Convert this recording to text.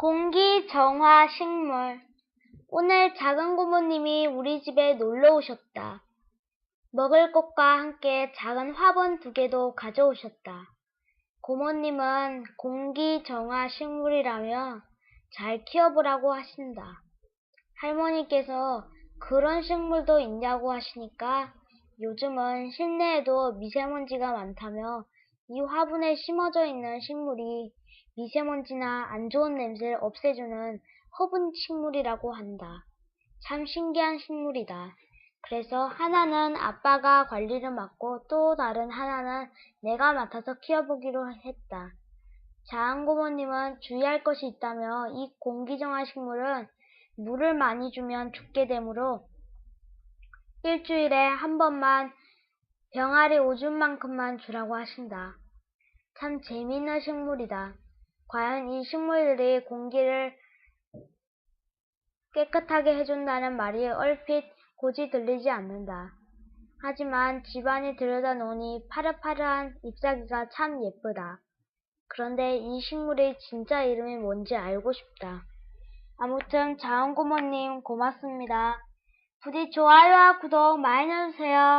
공기 정화 식물. 오늘 작은 고모님이 우리 집에 놀러 오셨다. 먹을 것과 함께 작은 화분 두 개도 가져오셨다. 고모님은 공기 정화 식물이라며 잘 키워보라고 하신다. 할머니께서 그런 식물도 있냐고 하시니까 요즘은 실내에도 미세먼지가 많다며 이 화분에 심어져 있는 식물이 미세먼지나 안 좋은 냄새를 없애주는 허분 식물이라고 한다. 참 신기한 식물이다. 그래서 하나는 아빠가 관리를 맡고 또 다른 하나는 내가 맡아서 키워보기로 했다. 자한 고모님은 주의할 것이 있다며 이 공기정화 식물은 물을 많이 주면 죽게 되므로 일주일에 한 번만 병아리 오줌만큼만 주라고 하신다. 참 재미있는 식물이다. 과연 이 식물들이 공기를 깨끗하게 해준다는 말이 얼핏 고지 들리지 않는다. 하지만 집안에 들여다 놓으니 파릇파릇한 잎사귀가 참 예쁘다. 그런데 이 식물의 진짜 이름이 뭔지 알고 싶다. 아무튼 자원고모님 고맙습니다. 부디 좋아요와 구독 많이 눌러주세요.